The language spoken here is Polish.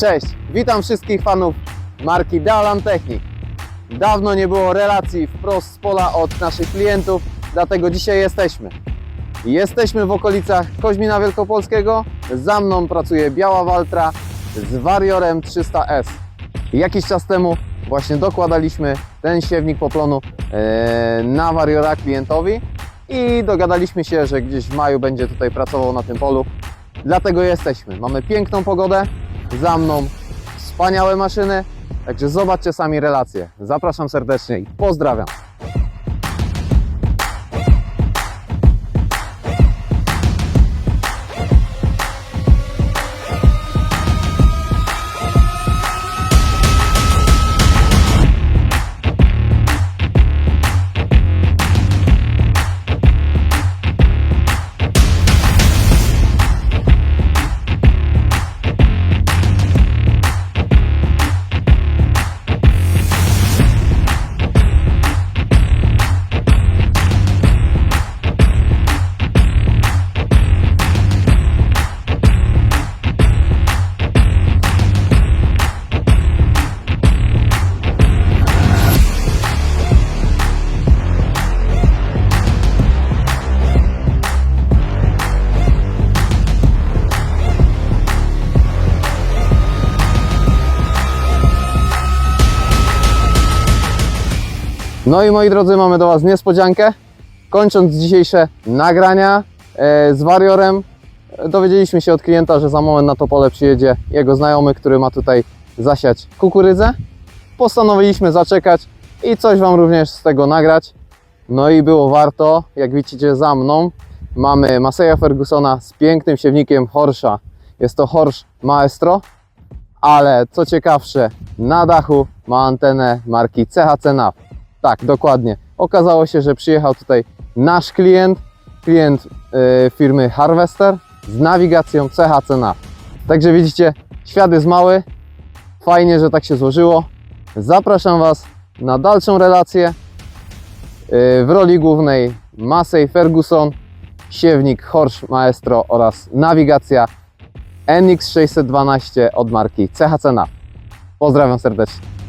Cześć, witam wszystkich fanów marki Dalan Technik. Dawno nie było relacji wprost z pola od naszych klientów, dlatego dzisiaj jesteśmy. Jesteśmy w okolicach Koźmina Wielkopolskiego. Za mną pracuje Biała Waltra z Variorem 300S. Jakiś czas temu właśnie dokładaliśmy ten siewnik poplonu e, na Variora klientowi i dogadaliśmy się, że gdzieś w maju będzie tutaj pracował na tym polu. Dlatego jesteśmy. Mamy piękną pogodę, za mną wspaniałe maszyny, także zobaczcie sami relacje. Zapraszam serdecznie i pozdrawiam. No i moi drodzy, mamy do Was niespodziankę. Kończąc dzisiejsze nagrania e, z Variorem, e, dowiedzieliśmy się od klienta, że za moment na to pole przyjedzie jego znajomy, który ma tutaj zasiać kukurydzę. Postanowiliśmy zaczekać i coś Wam również z tego nagrać. No i było warto, jak widzicie za mną, mamy Maseja Fergusona z pięknym siewnikiem Horsza. Jest to Horsch Maestro, ale co ciekawsze, na dachu ma antenę marki CHC NAV. Tak, dokładnie. Okazało się, że przyjechał tutaj nasz klient, klient y, firmy Harvester z nawigacją CHC NAV. Także widzicie, świat jest mały. Fajnie, że tak się złożyło. Zapraszam Was na dalszą relację. Y, w roli głównej Massey Ferguson, siewnik Horsch Maestro oraz nawigacja NX612 od marki CHC NAV. Pozdrawiam serdecznie.